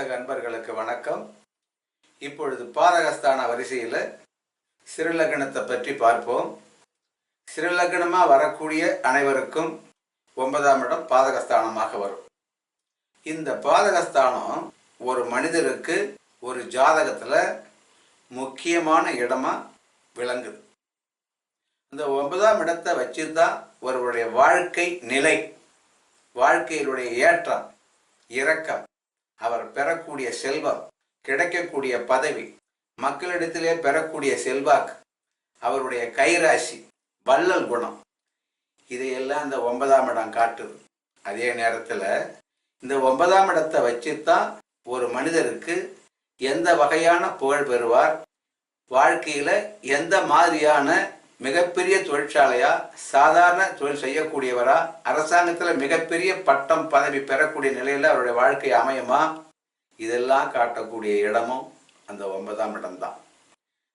வாசக அன்பர்களுக்கு வணக்கம். இப்பொழுது பாதகஸ்தான வரிசையில் சிறுலக்கணத்தை பற்றி பார்ப்போம். சிறுலக்கணமாக வரக்கூடிய அனைவருக்கும் ஒன்பதாம் இடம் பாதகஸ்தானமாக வரும். இந்த பாதகஸ்தானம் ஒரு மனிதருக்கு ஒரு ஜாதகத்தில் முக்கியமான இடமா விளங்குது. இந்த ஒன்பதாம் இடத்தை வச்சு தான் ஒருவருடைய வாழ்க்கை நிலை வாழ்க்கையினுடைய ஏற்றம் இரக்கம் அவர் பெறக்கூடிய செல்வம் கிடைக்கக்கூடிய பதவி மக்களிடத்திலே பெறக்கூடிய செல்வாக்கு அவருடைய கைராசி வள்ளல் குணம். இதையெல்லாம் இந்த ஒன்பதாம் இடம் காட்டுது. அதே நேரத்தில் இந்த ஒன்பதாம் இடத்தை வச்சு தான் ஒரு மனிதருக்கு எந்த வகையான புகழ் பெறுவார்? வாழ்க்கையில் எந்த மாதிரியான மிகப்பெரிய தொழிற்சாலையா சாதாரண தொழில் செய்யக்கூடியவரா அரசாங்கத்தில் மிகப்பெரிய பட்டம் பதவி பெறக்கூடிய நிலையில் அவருடைய வாழ்க்கை அமையுமா? இதெல்லாம் காட்டக்கூடிய இடமும் அந்த ஒன்பதாம் இடம்தான்.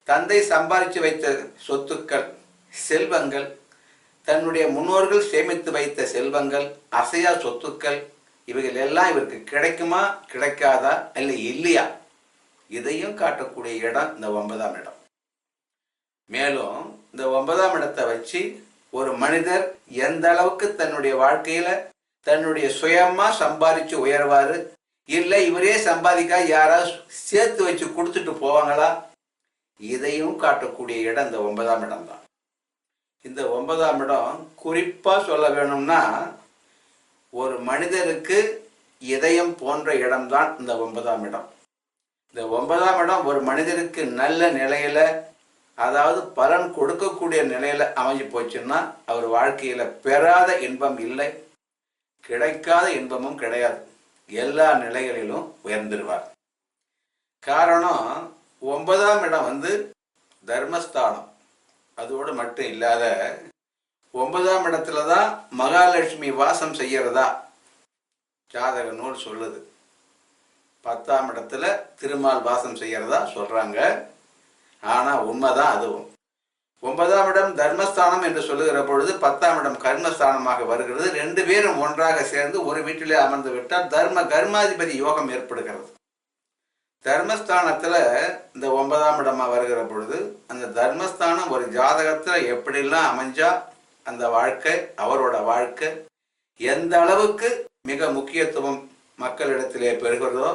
தந்தை சம்பாதிச்சு வைத்த சொத்துக்கள் செல்வங்கள் தன்னுடைய முன்னோர்கள் சேமித்து வைத்த செல்வங்கள் அசையா சொத்துக்கள் இவைகள் எல்லாம் இவருக்கு கிடைக்குமா கிடைக்காதா இல்லை இல்லையா? இதையும் காட்டக்கூடிய இடம் இந்த ஒன்பதாம் இடம். மேலும் இந்த ஒன்பதாம் இடத்தை வச்சு ஒரு மனிதர் எந்த அளவுக்கு தன்னுடைய வாழ்க்கையில தன்னுடைய சுயமா சம்பாதிச்சு உயர்வாரு? இல்லை இவரே சம்பாதிக்கா யாராவது சேர்த்து வச்சு கொடுத்துட்டு போவாங்களா? இதையும் காட்டக்கூடிய இடம் இந்த ஒன்பதாம் இடம் தான் இந்த ஒன்பதாம் இடம் குறிப்பா சொல்ல வேணும்னா ஒரு மனிதருக்கு இதயம் போன்ற இடம்தான் இந்த ஒன்பதாம் இடம். இந்த ஒன்பதாம் இடம் ஒரு மனிதருக்கு நல்ல நிலையில அதாவது பலன் கொடுக்கக்கூடிய நிலையில அமைஞ்சு போச்சுன்னா அவர் வாழ்க்கையில பெறாத இன்பம் இல்லை கிடைக்காத இன்பமும் கிடையாது. எல்லா நிலைகளிலும் உயர்ந்துருவார். காரணம் ஒன்பதாம் இடம் வந்து தர்மஸ்தானம். அதோடு மட்டும் இல்லாத ஒன்பதாம் இடத்துல தான் மகாலட்சுமி வாசம் செய்யறதா? ஜாதக நூல் சொல்லுது. பத்தாம் இடத்துல திருமால் வாசம் செய்யறதா சொல்றாங்க. ஆனா உண்மைதான் அதுவும் ஒன்பதாம் இடம் தர்மஸ்தானம் என்று சொல்லுகிற பொழுது பத்தாம் இடம் கர்மஸ்தானமாக வருகிறது. ரெண்டு பேரும் ஒன்றாக சேர்ந்து ஒரு வீட்டிலே அமர்ந்து விட்டால் தர்ம கர்மாதிபதி யோகம் ஏற்படுகிறது. தர்மஸ்தானத்தில் இந்த ஒன்பதாம் இடமாக வருகிற பொழுது அந்த தர்மஸ்தானம் ஒரு ஜாதகத்தில் எப்படிலாம் அமைஞ்சா அந்த வாழ்க்கை அவரோட வாழ்க்கை எந்த அளவுக்கு மிக முக்கியத்துவம் மக்களிடத்திலே பெறுகிறதோ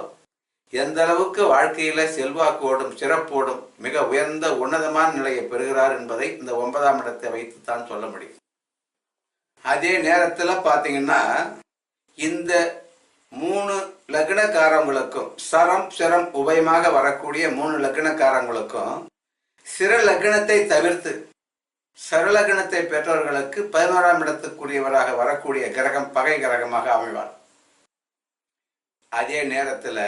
எந்த அளவுக்கு வாழ்க்கையில செல்வாக்கோடும் சிறப்போடும் மிக உயர்ந்த உன்னதமான நிலையை பெறுகிறார் என்பதை இந்த ஒன்பதாம் இடத்தை வைத்து தான் சொல்ல முடியும். அதே நேரத்தில் பார்த்தீங்கன்னா இந்த மூணு லக்னக்காரங்களுக்கும் சரம் சிரம் உபயமாக வரக்கூடிய மூணு லக்னக்காரங்களுக்கும் சிற லக்னத்தை தவிர்த்து சரலக்னத்தை பெற்றவர்களுக்கு பதினோராம் இடத்துக்குரியவராக வரக்கூடிய கிரகம் பகை கிரகமாக அமைவார். அதே நேரத்தில்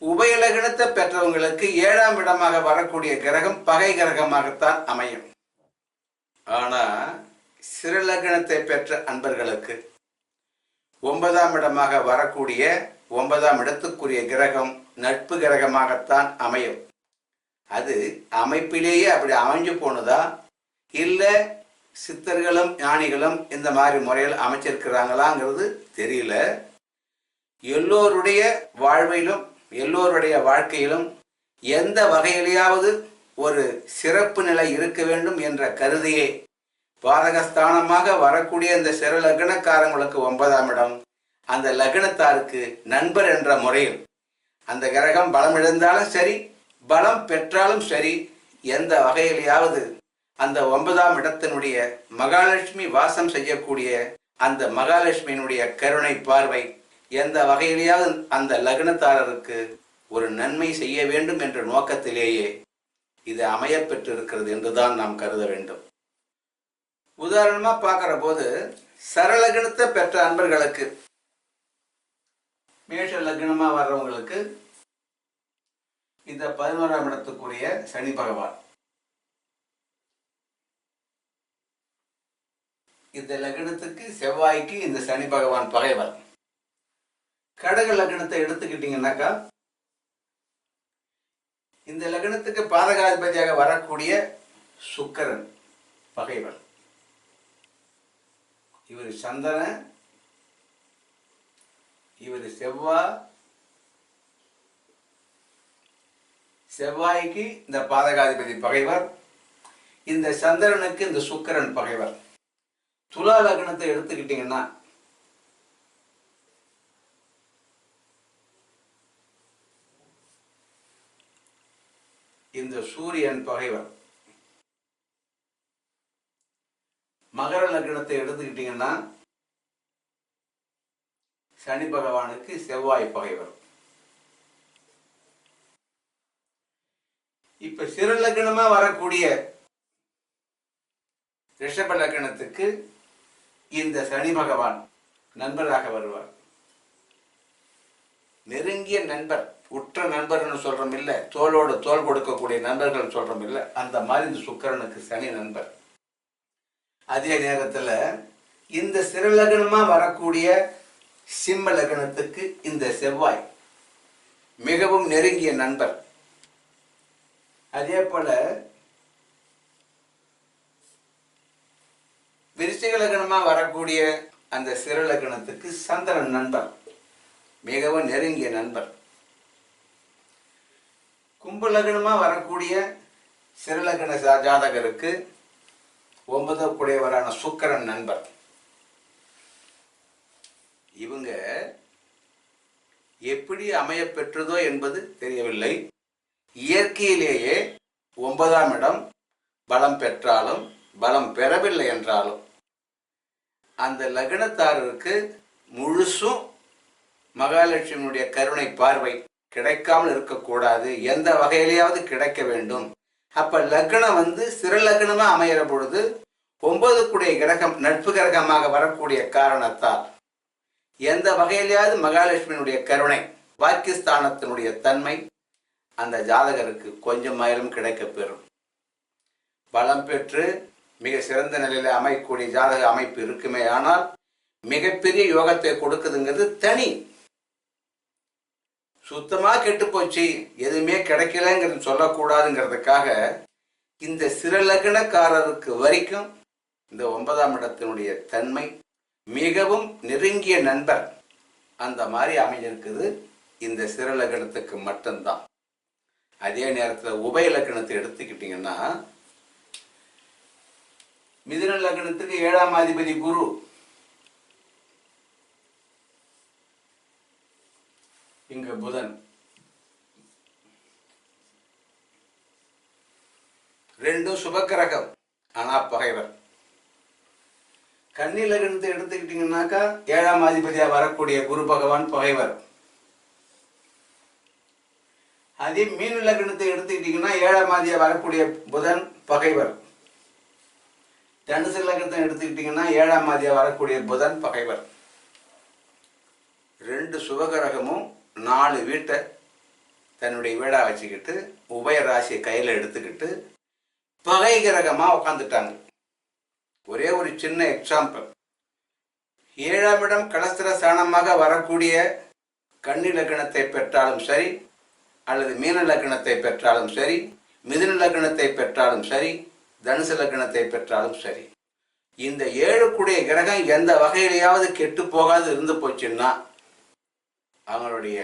உபயலக்னத்தை பெற்றவங்களுக்கு ஏழாம் இடமாக வரக்கூடிய கிரகம் பகை கிரகமாகத்தான் அமையும். ஆனா சிறலகணத்தை பெற்ற அன்பர்களுக்கு ஒன்பதாம் இடமாக வரக்கூடிய ஒன்பதாம் இடத்துக்குரிய கிரகம் நட்பு கிரகமாகத்தான் அமையும். அது அமைப்பிலேயே அப்படி அமைஞ்சு போனதா? இல்லை சித்தர்களும் ஞானிகளும் இந்த மாதிரி முறையில் அமைச்சிருக்கிறாங்களாங்கிறது தெரியல. எல்லோருடைய வாழ்விலும் எல்லோருடைய வாழ்க்கையிலும் எந்த வகையிலேயாவது ஒரு சிறப்பு நிலை இருக்க வேண்டும் என்ற கருதியே பாதகஸ்தானமாக வரக்கூடிய இந்த சிற லக்னக்காரங்களுக்கு ஒன்பதாம் இடம். அந்த லக்னத்தாருக்கு நண்பர் என்ற முறையில் அந்த கிரகம் பலம் இழந்தாலும் சரி பலம் பெற்றாலும் சரி எந்த வகையிலேயாவது அந்த ஒன்பதாம் இடத்தினுடைய மகாலட்சுமி வாசம் செய்யக்கூடிய அந்த மகாலட்சுமியினுடைய கருணை பார்வை எந்த வகையிலேயாவது அந்த லக்னத்தாரருக்கு ஒரு நன்மை செய்ய வேண்டும் என்ற நோக்கத்திலேயே இது அமையப் பெற்றிருக்கிறது என்றுதான் நாம் கருத வேண்டும். உதாரணமா பார்க்கிற போது சரலக்னத்தை பெற்ற அன்பர்களுக்கு மேஷ லக்னமா வர்றவங்களுக்கு இந்த பதினோராம் இடத்துக்குரிய சனி பகவான். இந்த லக்னத்துக்கு செவ்வாய்க்கு இந்த சனி பகவான் பகைவர் கடக லக்னத்தை எடுத்துக்கிட்டீங்கன்னாக்கா இந்த லக்னத்துக்கு பாதகாதிபதியாக வரக்கூடிய சுக்கரன் பகைவர் இவர் சந்தன இவர் செவ்வாய் செவ்வாய்க்கு இந்த பாதகாதிபதி பகைவர் இந்த சந்திரனுக்கு இந்த சுக்கரன் பகைவர். துலா லக்னத்தை எடுத்துக்கிட்டீங்கன்னா இந்த சூரியன் பகைவர். மகர லக்னத்தை எடுத்துக்கிட்டீங்கன்னா சனி பகவானுக்கு செவ்வாய் பகைவர். இப்ப சிறு லக்னமா வரக்கூடிய ரிஷப லக்னத்துக்கு இந்த சனி பகவான் நண்பராக வருவார். நெருங்கிய நண்பர். உற்ற நண்பர்கள்னு சொல்றோம் இல்ல தோளோடு தோல் கொடுக்கக்கூடிய நண்பர்கள் சொல்றோம் இல்ல அந்த மாதிரி இந்த சுக்கரனுக்கு சனி நண்பர். அதே நேரத்துல இந்த சிறு லக்னமா வரக்கூடிய சிம்ம லக்னத்துக்கு இந்த செவ்வாய் மிகவும் நெருங்கிய நண்பர். அதே போல விருச்சிக லக்னமா வரக்கூடிய அந்த சிறு லக்னத்துக்கு சந்திரன் நண்பர் மிகவும் நெருங்கிய நண்பர். கும்ப லக்னமா வரக்கூடிய சிறுலக்ன ஜாதகருக்கு ஒன்பது குடையவரான சுக்கிரன் நண்பர். இவங்க எப்படி அமைய பெற்றதோ என்பது தெரியவில்லை. இயற்கையிலேயே ஒன்பதாம் இடம் பலம் பெற்றாலும் பலம் பெறவில்லை என்றாலும் அந்த லக்னத்தாரருக்கு முழுசும் மகாலட்சுமியுடைய கருணை பார்வை. கிடைக்காமல் இருக்கக்கூடாது. எந்த வகையிலேயாவது கிடைக்க வேண்டும். அப்ப லக்னம் வந்து சிற லக்னமா அமையிற பொழுது ஒன்பதுக்குடைய கிரகம் நட்பு கிரகமாக வரக்கூடிய காரணத்தால் எந்த வகையிலேயாவது மகாலட்சுமியினுடைய கருணை பாக்கிஸ்தானத்தினுடைய தன்மை அந்த ஜாதகருக்கு கொஞ்சம் மயிலும் கிடைக்கப் பெறும். பலம் பெற்று மிக சிறந்த நிலையில் அமையக்கூடிய ஜாதக அமைப்பு இருக்குமே ஆனால் மிகப்பெரிய யோகத்தை கொடுக்குதுங்கிறது தனி சுத்தமாக கெட்டு போச்சு. எதுவுமே கிடைக்கலங்கிறது சொல்லக்கூடாதுங்கிறதுக்காக இந்த சிறு லக்னக்காரருக்கு வரைக்கும் இந்த ஒன்பதாம் இடத்தினுடைய தன்மை மிகவும் நெருங்கிய நண்பர் அந்த மாதிரி அமைஞ்சிருக்குது. இந்த சிறு லக்னத்துக்கு மட்டும்தான். அதே நேரத்தில் உபய லக்னத்தை எடுத்துக்கிட்டிங்கன்னா மிதுன லக்னத்துக்கு ஏழாம் அதிபதி குரு இங்கு புதன். ரெண்டும் சுபக்கிரகம். ஆனா பகைவர். கண்ணில லக்னத்தை எடுத்துக்கிட்டீங்கன்னாக்கா ஏழாம் அதிபதியா வரக்கூடிய குரு பகவான் பகைவர். அதே மீன் லக்னத்தை எடுத்துக்கிட்டீங்கன்னா ஏழாம் அதிபதியா வரக்கூடிய புதன் பகைவர். தனுசு லக்னத்தை எடுத்துக்கிட்டீங்கன்னா ஏழாம் அதிபதியா வரக்கூடிய புதன் பகைவர். ரெண்டு சுபகிரகமும் நாலு வீட்டை தன்னுடைய வீடாக வச்சுக்கிட்டு உபய ராசியை கையில் எடுத்துக்கிட்டு பகை கிரகமாக உட்காந்துட்டாங்க ஒரே ஒரு சின்ன எக்ஸாம்பிள் ஏழாம் இடம் கலஸ்திர சாணமாக வரக்கூடிய கன்னி லக்னத்தை பெற்றாலும் சரி அல்லது மீன லக்னத்தை பெற்றாலும் சரி மிதுன லக்னத்தை பெற்றாலும் சரி தனுசு லக்னத்தை பெற்றாலும் சரி. இந்த ஏழுக்குடைய கிரகம் எந்த வகையிலையாவது கெட்டு போகாது இருந்து போச்சுன்னா அவங்களுடைய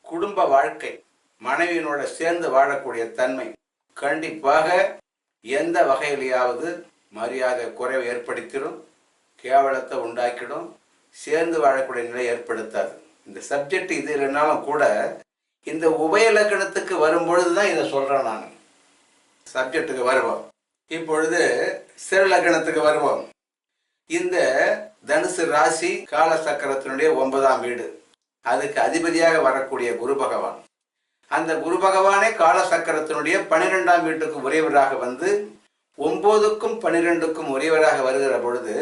குடும்ப வாழ்க்கை மனைவியினோட சேர்ந்து வாழக்கூடிய தன்மை கண்டிப்பாக எந்த வகையிலேயாவது மரியாதை குறைவை ஏற்படுத்திடும் கேவலத்தை உண்டாக்கிடும் சேர்ந்து வாழக்கூடிய நிலை ஏற்படுத்தாது. இந்த சப்ஜெக்ட் இது இல்லைனாலும் கூட இந்த உபயலக்கணத்துக்கு வரும்பொழுது தான் இதை சொல்கிறேன் நான். சப்ஜெக்ட்டுக்கு வருவோம். இப்பொழுது சிறு லக்கணத்துக்கு வருவோம். இந்த தனுசு ராசி கால சக்கரத்தினுடைய ஒன்பதாம் வீடு. அதுக்கு அதிபதியாக வரக்கூடிய குரு பகவான். அந்த குரு பகவானே கால சக்கரத்தினுடைய பனிரெண்டாம் வீட்டுக்கு உரியவராக வந்து ஒன்பதுக்கும் பனிரெண்டுக்கும் உரியவராக வருகிற பொழுது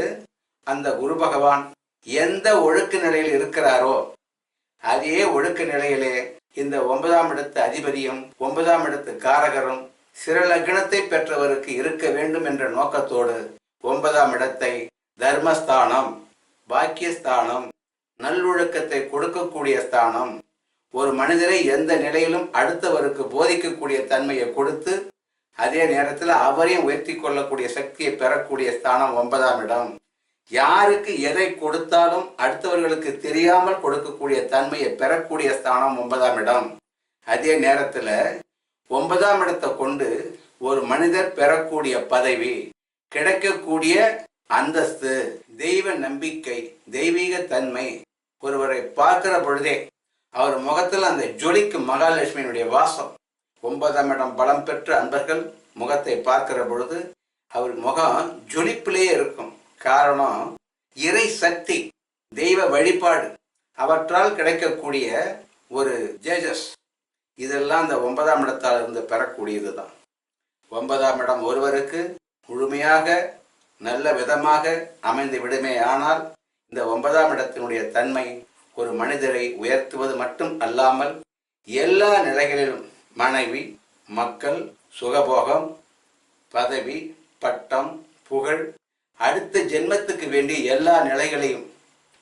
அந்த குரு பகவான் எந்த ஒழுக்க நிலையில் இருக்கிறாரோ அதே ஒழுக்க நிலையிலே இந்த ஒன்பதாம் இடத்து அதிபதியும் ஒன்பதாம் இடத்து காரகரும் சிற லக்னத்தை பெற்றவருக்கு இருக்க வேண்டும் என்ற நோக்கத்தோடு ஒன்பதாம் இடத்தை தர்மஸ்தானம் பாக்கியஸ்தானம் நல்லொழுக்கத்தை கொடுக்கக்கூடிய ஸ்தானம். ஒரு மனிதரை எந்த நிலையிலும் அடுத்தவருக்கு போதிக்கக்கூடிய தன்மையை கொடுத்து அதே நேரத்தில் அவரையும் உயர்த்தி கொள்ளக்கூடிய சக்தியை பெறக்கூடிய ஸ்தானம் ஒன்பதாம் இடம். யாருக்கு எதை கொடுத்தாலும் அடுத்தவர்களுக்கு தெரியாமல் கொடுக்கக்கூடிய தன்மையை பெறக்கூடிய ஸ்தானம் ஒன்பதாம் இடம். அதே நேரத்தில் ஒன்பதாம் இடத்தை கொண்டு ஒரு மனிதர் பெறக்கூடிய பதவி கிடைக்கக்கூடிய அந்தஸ்து தெய்வ நம்பிக்கை தெய்வீக தன்மை ஒருவரை பார்க்கிற பொழுதே அவர் முகத்தில் அந்த ஜொலிக்கும் மகாலட்சுமியினுடைய வாசம். ஒன்பதாம் இடம் பலம் பெற்ற அன்பர்கள் முகத்தை பார்க்கிற பொழுது அவர் முகம் ஜொலிப்பிலேயே இருக்கும். காரணம் இறை சக்தி தெய்வ வழிபாடு அவற்றால் கிடைக்கக்கூடிய ஒரு ஜேஜஸ் இதெல்லாம் அந்த ஒன்பதாம் இடத்தால் இருந்து பெறக்கூடியது தான் ஒன்பதாம் இடம் ஒருவருக்கு முழுமையாக நல்ல விதமாக அமைந்து விடுமே ஆனால் இந்த ஒன்பதாம் இடத்தினுடைய தன்மை ஒரு மனிதரை உயர்த்துவது மட்டும் அல்லாமல் எல்லா நிலைகளிலும் மனைவி மக்கள் சுகபோகம் பதவி பட்டம் புகழ் அடுத்த ஜென்மத்துக்கு வேண்டிய எல்லா நிலைகளையும்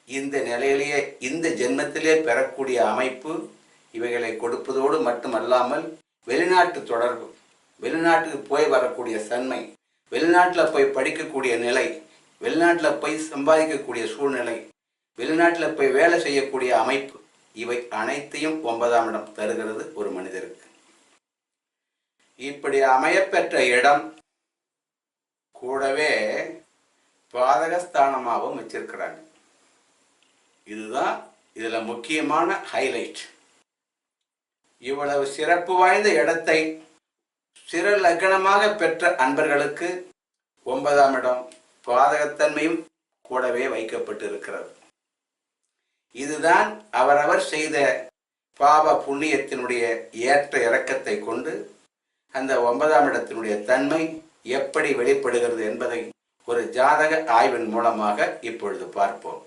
இந்த நிலையிலேயே இந்த ஜென்மத்திலே பெறக்கூடிய அமைப்பு இவைகளை கொடுப்பதோடு மட்டுமல்லாமல் வெளிநாட்டு தொடர்பு வெளிநாட்டுக்கு போய் வரக்கூடிய தன்மை வெளிநாட்டில் போய் படிக்கக்கூடிய நிலை வெளிநாட்டில் போய் சம்பாதிக்கக்கூடிய சூழ்நிலை வெளிநாட்டில் போய் வேலை செய்யக்கூடிய அமைப்பு இவை அனைத்தையும் ஒன்பதாம் இடம் தருகிறது ஒரு மனிதருக்கு. இப்படி அமையப்பெற்ற இடம் கூடவே பாதகஸ்தானமாகவும் வச்சிருக்கிறாங்க. இதுதான் இதில் முக்கியமான ஹைலைட் இவ்வளவு சிறப்பு வாய்ந்த இடத்தை சிற லக்னமாக பெற்ற அன்பர்களுக்கு ஒன்பதாம் இடம் பாதகத்தன்மையும் கூடவே வைக்கப்பட்டிருக்கிறது. இதுதான் அவரவர் செய்த பாவ புண்ணியத்தினுடைய ஏற்ற இறக்கத்தை கொண்டு அந்த ஒன்பதாம் இடத்தினுடைய தன்மை எப்படி வெளிப்படுகிறது என்பதை ஒரு ஜாதக ஆய்வின் மூலமாக இப்பொழுது பார்ப்போம்.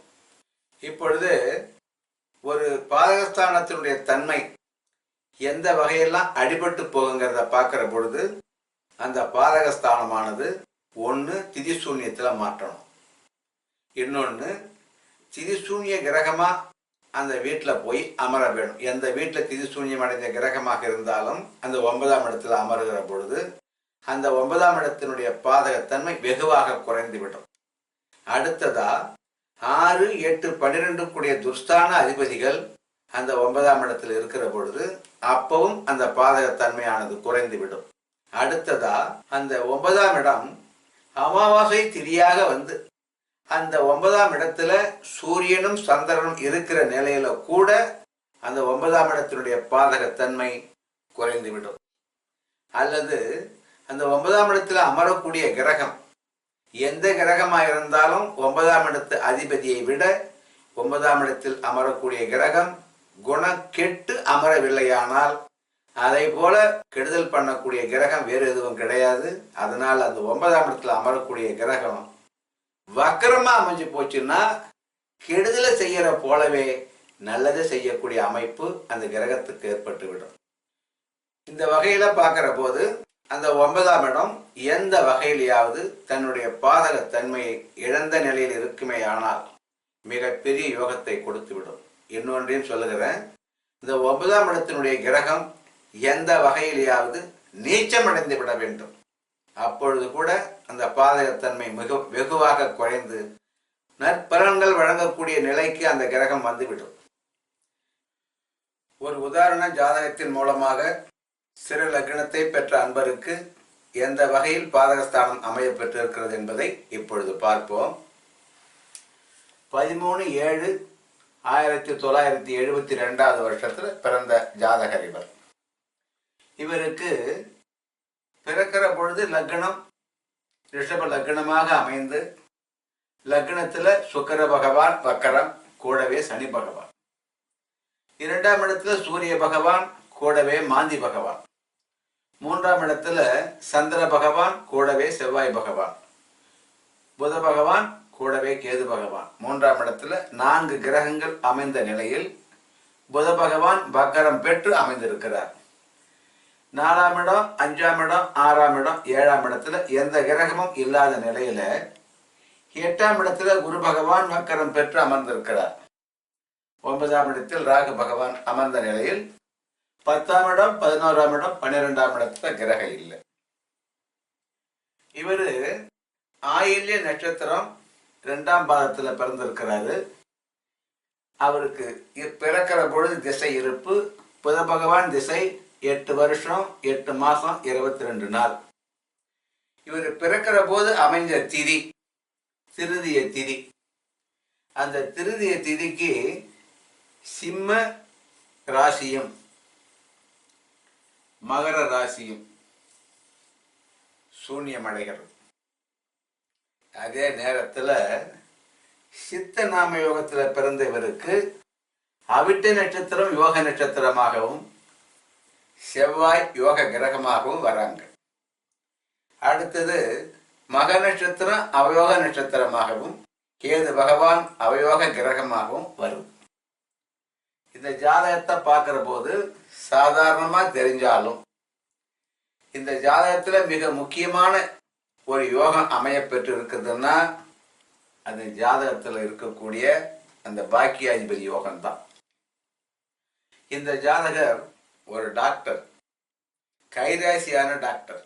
இப்பொழுது ஒரு பாதகஸ்தானத்தினுடைய தன்மை எந்த வகையெல்லாம் அடிபட்டு போகுங்கிறத பார்க்குற பொழுது அந்த பாதகஸ்தானமானது ஒன்று திதிசூன்யத்தில் மாற்றணும். இன்னொன்று திதிசூன்ய கிரகமாக அந்த வீட்டில் போய் அமர வேணும். எந்த வீட்டில் திதிசூன்யம் அடைந்த கிரகமாக இருந்தாலும் அந்த ஒன்பதாம் இடத்துல அமருகிற பொழுது அந்த ஒன்பதாம் இடத்தினுடைய பாதகத்தன்மை வெகுவாக குறைந்துவிடும். அடுத்ததா ஆறு எட்டு பன்னிரெண்டு கூடிய துர்ஸ்தான அதிபதிகள் அந்த ஒன்பதாம் இடத்தில் இருக்கிற பொழுது அப்பவும் அந்த பாதகத்தன்மையானது குறைந்துவிடும். அடுத்ததா அந்த ஒன்பதாம் இடம் அமாவாசை திரியாக வந்து அந்த ஒன்பதாம் இடத்துல சூரியனும் சந்திரனும் இருக்கிற நிலையில கூட அந்த ஒன்பதாம் இடத்தினுடைய பாதகத்தன்மை குறைந்துவிடும். அல்லது அந்த ஒன்பதாம் இடத்துல அமரக்கூடிய கிரகம் எந்த கிரகமாக இருந்தாலும் ஒன்பதாம் இடத்து அதிபதியை விட ஒன்பதாம் இடத்தில் அமரக்கூடிய கிரகம் குணம் கெட்டு அமரவில்லையானால் அதை போல கெடுதல் பண்ணக்கூடிய கிரகம் வேறு எதுவும் கிடையாது. அதனால் அந்த ஒன்பதாம் இடத்துல அமரக்கூடிய கிரகம். வக்கரமா அமைஞ்சு போச்சுன்னா கெடுதலை செய்யற போலவே நல்லதை செய்யக்கூடிய அமைப்பு அந்த கிரகத்துக்கு ஏற்பட்டுவிடும். இந்த வகையில பார்க்கிற போது அந்த ஒன்பதாம் இடம் எந்த வகையிலேயாவது தன்னுடைய பாதக தன்மையை இழந்த நிலையில் இருக்குமே ஆனால் மிகப்பெரிய யோகத்தை கொடுத்துவிடும். இன்னொன்றையும் சொல்லுகிறேன். இந்த ஒன்பதாம் இடத்தினுடைய கிரகம் எந்த வகையிலேயாவது நீச்சமடைந்து விட வேண்டும். அப்பொழுது கூட அந்த பாதகத்தன்மை மிக வெகுவாக குறைந்து நற்பலன்கள் வழங்கக்கூடிய நிலைக்கு அந்த கிரகம் வந்துவிடும். ஒரு உதாரண ஜாதகத்தின் மூலமாக சிறு லக்னத்தை பெற்ற அன்பருக்கு எந்த வகையில் பாதகஸ்தானம் அமைய பெற்றிருக்கிறது என்பதை இப்பொழுது பார்ப்போம். பதிமூணு ஏழு ஆயிரத்தி தொள்ளாயிரத்தி எழுபத்தி ரெண்டாவது வருஷத்தில் பிறந்த ஜாதகர் இவர். இவருக்கு பிறக்கிற பொழுது லக்னம் ரிஷப லக்னமாக அமைந்து லக்னத்துல சுக்கர பகவான் வக்கரம் கூடவே சனி பகவான். இரண்டாம் இடத்துல சூரிய பகவான் கூடவே மாந்தி பகவான். மூன்றாம் இடத்துல சந்திர பகவான் கூடவே செவ்வாய் பகவான். புத பகவான் கூடவே கேது பகவான். மூன்றாம் இடத்துல நான்கு கிரகங்கள் அமைந்த நிலையில் புத பகவான் வக்கரம் பெற்று அமைந்திருக்கிறார். நாலாம் இடம் அஞ்சாம் இடம் ஆறாம் இடம் ஏழாம் இடத்துல எந்த கிரகமும் இல்லாத நிலையில எட்டாம் இடத்துல குரு பகவான் மக்கரம் பெற்று அமர்ந்திருக்கிறார். ஒன்பதாம் இடத்தில் ராகு பகவான் அமர்ந்த நிலையில் பத்தாம் இடம் பதினோராம் இடம் பன்னிரெண்டாம் இடத்துல கிரகம் இல்லை. இவரு ஆயில்ய நட்சத்திரம் ரெண்டாம் பாதத்துல பிறந்திருக்கிறாரு. அவருக்கு பிறக்கிற பொழுது திசை இருப்பு புத பகவான் திசை எட்டு வருஷம் எட்டு மாசம் இருபத்தி ரெண்டு நாள். இவர் பிறக்கிற போது அமைஞ்ச திதி திருதிய திதி. அந்த திருதிய திதிக்கு சிம்ம ராசியும் மகர ராசியும் சூன்யமடைகிறது. அதே நேரத்துல சித்த நாம யோகத்தில் பிறந்த இவருக்கு அவிட்ட நட்சத்திரம் யோக நட்சத்திரமாகவும் செவ்வாய் யோக கிரகமாகவும் வராங்க. அடுத்தது மக நட்சத்திரம் அவயோக நட்சத்திரமாகவும் கேது பகவான் அவயோக கிரகமாகவும் வரும். இந்த ஜாதகத்தை பார்க்கிற போது சாதாரணமா தெரிஞ்சாலும் இந்த ஜாதகத்துல மிக முக்கியமான ஒரு யோகம் அமையப்பெற்று இருக்குதுன்னா அந்த ஜாதகத்துல இருக்கக்கூடிய அந்த பாக்கியாதிபதி யோகம் தான் இந்த ஜாதகர் ஒரு டாக்டர் கைராசியான டாக்டர்.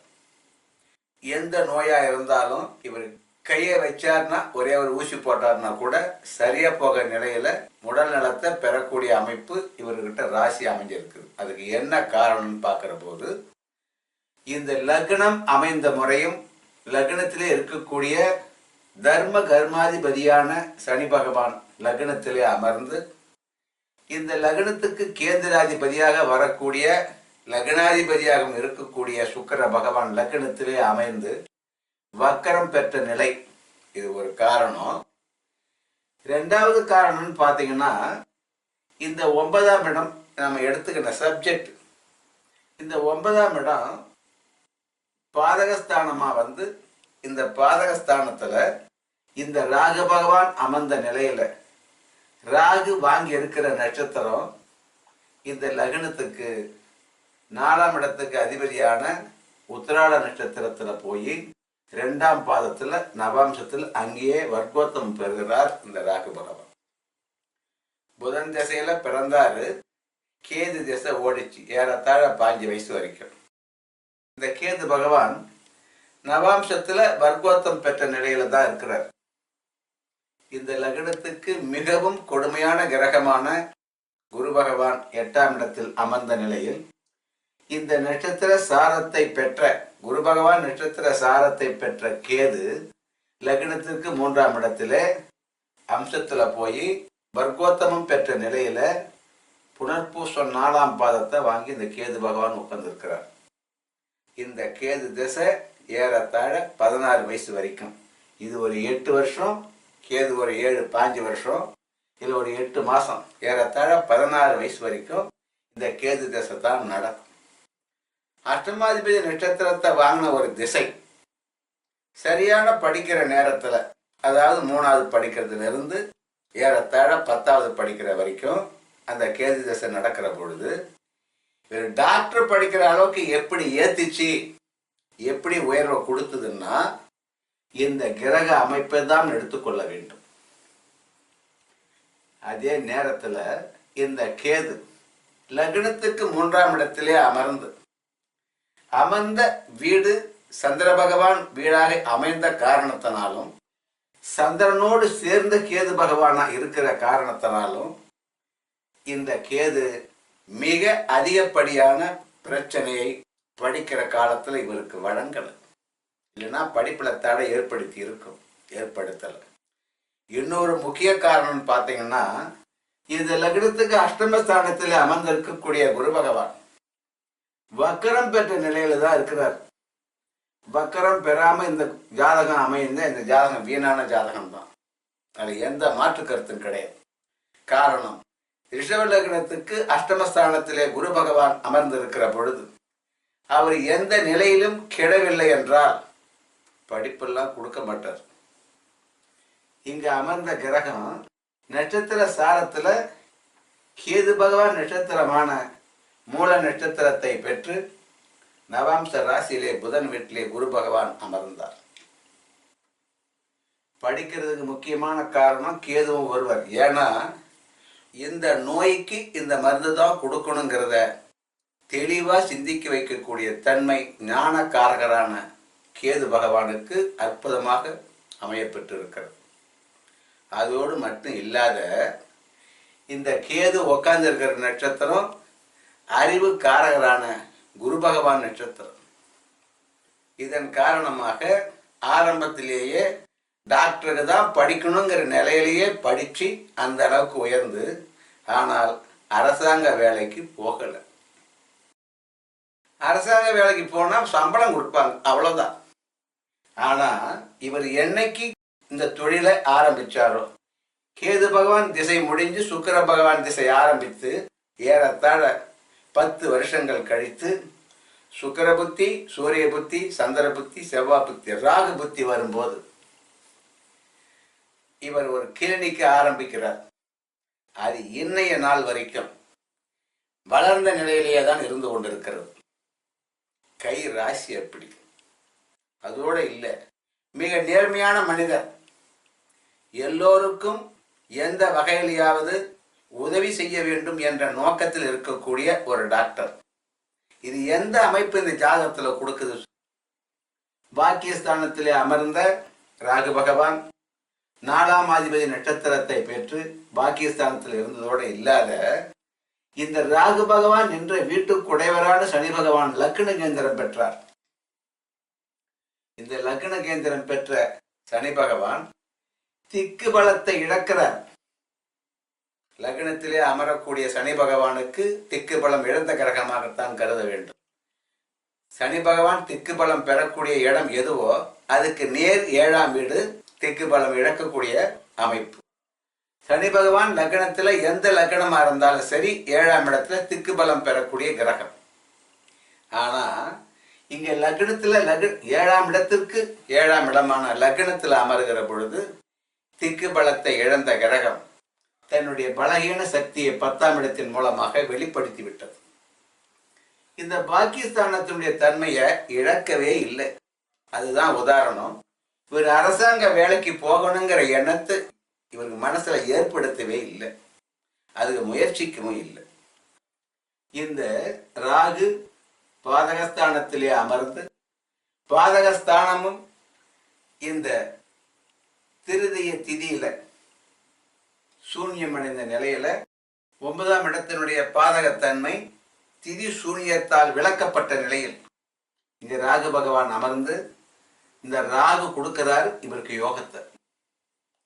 எந்த நோயாக இருந்தாலும் இவர் கையை வச்சார்னா ஒரே ஒரு ஊசி போட்டார்னா கூட சரியா போக நிலையில உடல் நலத்தை பெறக்கூடிய அமைப்பு இவர்கிட்ட ராசி அமைஞ்சிருக்குது. அதுக்கு என்ன காரணம்னு பார்க்குற போது இந்த லக்னம் அமைந்த முறையும் லக்னத்திலே இருக்கக்கூடிய தர்ம கர்மாதிபதியான சனி பகவான் லக்னத்திலே அமர்ந்து இந்த லக்னத்துக்கு கேந்திராதிபதியாக வரக்கூடிய லக்னாதிபதியாகவும் இருக்கக்கூடிய சுக்கிர பகவான் லக்னத்திலே அமைந்து வக்கரம் பெற்ற நிலை. இது ஒரு காரணம். ரெண்டாவது காரணம்னு பார்த்தீங்கன்னா இந்த ஒன்பதாம் இடம் நம்ம எடுத்துக்கிற சப்ஜெக்ட் இந்த ஒன்பதாம் இடம் பாதகஸ்தானமாக வந்து இந்த பாதகஸ்தானத்தில் இந்த ராக பகவான் அமர்ந்த நிலையில் ராகு வாங்கி இருக்கிற நட்சத்திரம் இந்த லக்னத்துக்கு நாலாம் இடத்துக்கு அதிபதியான உத்திராட நட்சத்திரத்துல போய் ரெண்டாம் பாதத்துல நவாம்சத்தில் அங்கேயே வர்க்கோத்தம் பெறுகிறார் இந்த ராகு பகவான். புதன் திசையில பிறந்தாரு. கேது திசை ஓடிச்சு. ஏறத்தாழ பாஞ்சு வயசு வரைக்கும். இந்த கேது பகவான் நவாம்சத்துல வர்க்கோத்தம் பெற்ற நிலையில தான் இருக்கிறார். இந்த லக்னத்துக்கு மிகவும் கொடுமையான கிரகமான குரு பகவான் எட்டாம் இடத்தில் அமர்ந்த நிலையில் இந்த நட்சத்திர சாரத்தை பெற்ற குரு பகவான் நட்சத்திர சாரத்தை பெற்ற கேது லக்னத்திற்கு மூன்றாம் இடத்திலே அம்சத்துல போய் வர்க்கோத்தமம் பெற்ற நிலையில புனர்பூசம் நாலாம் பாதத்தை வாங்கி இந்த கேது பகவான் உட்கார்ந்துருக்கிறார். இந்த கேது திசை ஏறத்தாழ பதினாறு வயசு வரைக்கும். இது ஒரு எட்டு வருஷம் கேது ஒரு ஏழு பாஞ்சு வருஷம் இதில் ஒரு எட்டு மாதம் ஏறத்தாழ பதினாறு வயசு வரைக்கும் இந்த கேது திசை தான் நடக்கும். அஷ்டமாதிபதி நட்சத்திரத்தை வாங்கின ஒரு திசை. சரியான படிக்கிற நேரத்தில் அதாவது மூணாவது படிக்கிறதுலேருந்து ஏறத்தாழ பத்தாவது படிக்கிற வரைக்கும் அந்த கேது திசை நடக்கிற பொழுது ஒரு டாக்டர் படிக்கிற அளவுக்கு எப்படி ஏத்திச்சு எப்படி உயர்வை கொடுத்ததுன்னா இந்த கிரக அமைப்பை தான் எடுத்துக்கொள்ள வேண்டும். அதே நேரத்துல இந்த கேது லக்னத்துக்கு மூன்றாம் இடத்திலே அமர்ந்து அமர்ந்த வீடு சந்திர பகவான் வீடாக அமைந்த காரணத்தினாலும் சந்திரனோடு சேர்ந்த கேது பகவானா இருக்கிற காரணத்தினாலும் இந்த கேது மிக அதிகப்படியான பிரச்சனையை படிக்கிற காலத்துல இவருக்கு வழங்கலை. இல்லைன்னா படிப்பில் தடை ஏற்படுத்தி இருக்கும் ஏற்படுத்தலை. இன்னொரு முக்கிய காரணம்னு பார்த்தீங்கன்னா இந்த லக்னத்துக்கு அஷ்டமஸ்தானத்தில் அமர்ந்திருக்கக்கூடிய குரு பகவான். வக்கரம் பெற்ற நிலையில தான் இருக்கிறார். வக்கரம் பெறாம இந்த ஜாதகம் அமைந்த இந்த ஜாதகம் வீணான ஜாதகம் தான். அது எந்த மாற்று கருத்தும் கிடையாது. காரணம் ரிஷப லக்னத்துக்கு அஷ்டமஸ்தானத்திலே குரு பகவான் அமர்ந்திருக்கிற பொழுது அவர் எந்த நிலையிலும் கெடவில்லை என்றால் படிப்பெல்லாம் கொடுக்க மாட்டார். இங்க அமர்ந்த கிரகம் நட்சத்திர சாரத்துல கேது பகவான் நட்சத்திரமான மூல நட்சத்திரத்தை பெற்று நவாம்ச ராசியிலே புதன் வீட்டிலே குரு பகவான் அமர்ந்தார். படிக்கிறதுக்கு முக்கியமான காரணம் கேதுவும் ஒருவர். ஏன்னா இந்த நோய்க்கு இந்த மருந்து தான் கொடுக்கணுங்கிறத தெளிவாக சிந்திக்க வைக்கக்கூடிய தன்மை ஞானக்காரகரான கேது பகவானுக்கு அற்புதமாக அமையப்பட்டிருக்கிறது அதோடு மட்டும் இல்லாத இந்த கேது உக்காந்துருக்கிற நட்சத்திரம் அறிவு காரகரான குரு பகவான் நட்சத்திரம். இதன் காரணமாக ஆரம்பத்திலேயே டாக்டருக்கு தான் படிக்கணுங்கிற நிலையிலேயே படித்து அந்த அளவுக்கு உயர்ந்து ஆனால் அரசாங்க வேலைக்கு போகலை. அரசாங்க வேலைக்கு போனால் சம்பளம் கொடுப்பாங்க அவ்வளோதான் ஆனால் இவர் என்னைக்கு இந்த தொழிலை ஆரம்பிச்சாரோ? கேது பகவான் திசை முடிஞ்சு சுக்கிர பகவான் திசை ஆரம்பித்து ஏறத்தாழ பத்து வருஷங்கள் கழித்து சுக்கிர புத்தி சூரிய புத்தி சந்திர புத்தி செவ்வாய் புத்தி ராகு புத்தி வரும்போது இவர் ஒரு கிளினிக்கு ஆரம்பிக்கிறார். அது இன்னைய நாள் வரைக்கும் வளர்ந்த நிலையிலேயே தான் இருந்து கொண்டிருக்கிறது. கை ராசி அப்படி. அதோட இல்லை. மிக நேர்மையான மனிதர். எல்லோருக்கும் எந்த வகையிலையாவது உதவி செய்ய வேண்டும் என்ற நோக்கத்தில் இருக்கக்கூடிய ஒரு டாக்டர். இது எந்த அமைப்பு இந்த ஜாதகத்தில் கொடுக்குது? பாக்கியஸ்தானத்திலே அமர்ந்த ராகு பகவான் நாலாம் அதிபதி நட்சத்திரத்தை பெற்று பாக்கியஸ்தானத்தில் இருந்ததோடு இல்லாத இந்த ராகு பகவான் நின்ற வீட்டுக்குடையவரான சனி பகவான் லக்ன கேந்திரம் பெற்றார். இந்த லக்ன கேந்திரம் பெற்ற சனி பகவான் திக்கு பலத்தை இழக்கிறார். லக்னத்திலே அமரக்கூடிய சனி பகவானுக்கு திக்கு பலம் இழந்த கிரகமாகத்தான் கருத வேண்டும். சனி பகவான் திக்கு பலம் பெறக்கூடிய இடம் எதுவோ அதுக்கு நேர் ஏழாம் வீடு திக்கு பலம் இழக்கக்கூடிய அமைப்பு. சனி பகவான் லக்னத்துல எந்த லக்னமா இருந்தாலும் சரி ஏழாம் இடத்துல திக்கு பலம் பெறக்கூடிய கிரகம். ஆனா இங்க லக்னத்துல லக்ன ஏழாம் இடத்திற்கு ஏழாம் இடமான லக்னத்தில் அமர்கிற பொழுது திக்கு பலத்தை இழந்த கிரகம் தன்னுடைய பலகீன சக்தியை பத்தாம் இடத்தின் மூலமாக வெளிப்படுத்தி விட்டது. இந்த பாகிஸ்தானத்தினுடைய தன்மையை இழக்கவே இல்லை. அதுதான் உதாரணம். இவர் அரசாங்க வேலைக்கு போகணுங்கிற எண்ணத்தை இவருக்கு மனசுல ஏற்படுத்தவே இல்லை. அதுக்கு முயற்சிக்கவும் இல்லை. இந்த ராகு பாதகஸ்தானத்திலே அமர்ந்து பாதகஸ்தானமும் இந்த திருதிய திதியில சூன்யமடைந்த நிலையில ஒன்பதாம் இடத்தினுடைய பாதகத்தன்மை திதி சூன்யத்தால் விளக்கப்பட்ட நிலையில் இங்க ராகு பகவான் அமர்ந்து இந்த ராகு கொடுக்கிறார் இவருக்கு யோகத்தை.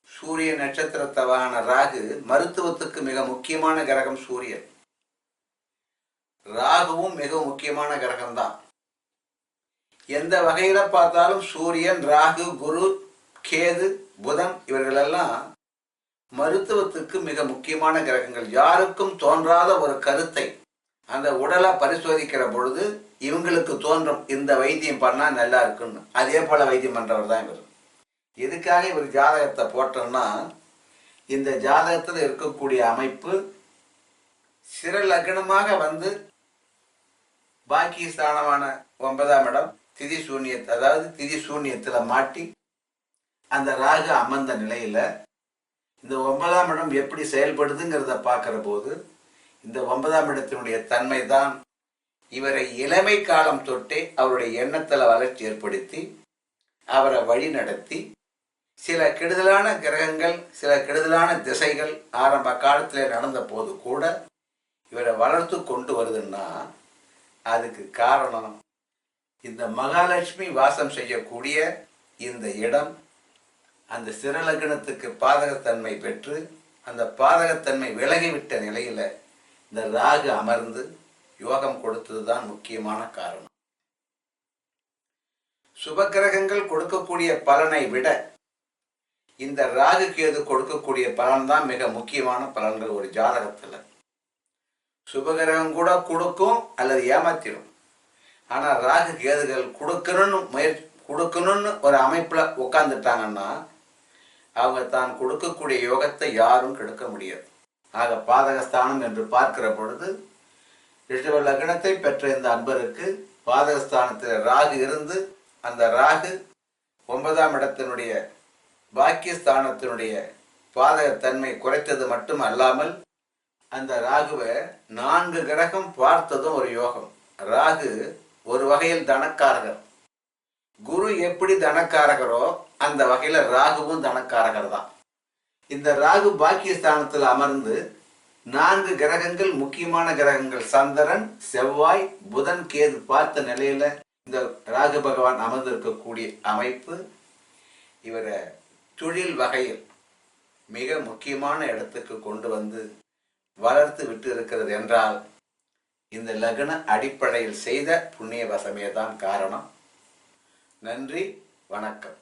சூரிய நட்சத்திரத்தவான ராகு மருத்துவத்துக்கு மிக முக்கியமான கிரகம் சூரியன். ராகுவும் மிக முக்கியமான கிரகம்தான். எந்த வகையில பார்த்தாலும் சூரியன் ராகு குரு கேது புதன் இவர்களெல்லாம் மருத்துவத்துக்கு மிக முக்கியமான கிரகங்கள். யாருக்கும் தோன்றாத ஒரு கருத்தை அந்த உடலை பரிசோதிக்கிற பொழுது இவங்களுக்கு தோன்றும். இந்த வைத்தியம் பண்ணா நல்லா இருக்குன்னு. அதே போல வைத்தியம் பண்றவர் தான் இவர். எதுக்காக இவர் ஜாதகத்தை போட்டோம்னா இந்த ஜாதகத்தில் இருக்கக்கூடிய அமைப்பு சிற லக்னமாக வந்து பாக்கி ஸ்தானமான ஒன்பதாம் இடம் திதி சூன்யத்தை அதாவது திதி சூன்யத்தில் மாட்டி அந்த ராகு அமர்ந்த நிலையில் இந்த ஒன்பதாம் இடம் எப்படி செயல்படுதுங்கிறத பார்க்குற போது இந்த ஒன்பதாம் இடத்தினுடைய தன்மை தான் இவரை இளமை காலம் தொட்டே அவருடைய எண்ணத்தில் வளர்ச்சி ஏற்படுத்தி அவரை வழி நடத்தி சில கெடுதலான கிரகங்கள் சில கெடுதலான திசைகள் ஆரம்ப காலத்தில் நடந்த போது கூட இவரை வளர்த்து கொண்டு வருதுன்னா அதுக்கு காரணம் இந்த மகாலட்சுமி வாசம் செய்யக்கூடிய இந்த இடம் அந்த சிறலக்கணத்துக்கு பாதகத்தன்மை பெற்று அந்த பாதகத்தன்மை விலகிவிட்ட நிலையில இந்த ராகு அமர்ந்து யோகம் கொடுத்தது தான் முக்கியமான காரணம். சுபக்கிரகங்கள் கொடுக்கக்கூடிய பலனை விட இந்த ராகு கேது கொடுக்கக்கூடிய பலன் தான் மிக முக்கியமான பலன்கள் ஒரு ஜாதகத்தில். சுபகிரகம் கூட கொடுக்கும் அல்லது ஏமாத்திடும் ஆனால் ராகு கேதுகள் கொடுக்கணும்னு முயற்சி கொடுக்கணும்னு ஒரு அமைப்பில் உட்காந்துட்டாங்கன்னா அவங்க தான் கொடுக்கக்கூடிய யோகத்தை யாரும் கெடுக்க முடியாது. ஆக பாதகஸ்தானம் என்று பார்க்கிற பொழுது ரிஷப லக்னத்தை பெற்ற இந்த அன்பருக்கு பாதகஸ்தானத்தில் ராகு இருந்து அந்த ராகு ஒன்பதாம் இடத்தினுடைய பாக்கியஸ்தானத்தினுடைய பாதகத்தன்மை குறைத்தது மட்டும் அல்லாமல் அந்த ராகுவை நான்கு கிரகம் பார்த்ததும் ஒரு யோகம். ராகு ஒரு வகையில் தனக்காரகர். குரு எப்படி தனக்காரகரோ அந்த வகையில ராகுவும் தனக்காரகர் தான். இந்த ராகு பாக்கியஸ்தானத்தில் அமர்ந்து நான்கு கிரகங்கள் முக்கியமான கிரகங்கள் சந்திரன் செவ்வாய் புதன் கேது பார்த்த நிலையில இந்த ராகு பகவான் அமர்ந்திருக்கக்கூடிய அமைப்பு இவரை தொழில் வகையில் மிக முக்கியமான இடத்துக்கு கொண்டு வந்து வளர்த்து விட்டு இருக்கிறது என்றால் இந்த லக்ன அடிப்படையில் செய்த புண்ணிய வசமே தான் காரணம். நன்றி வணக்கம்.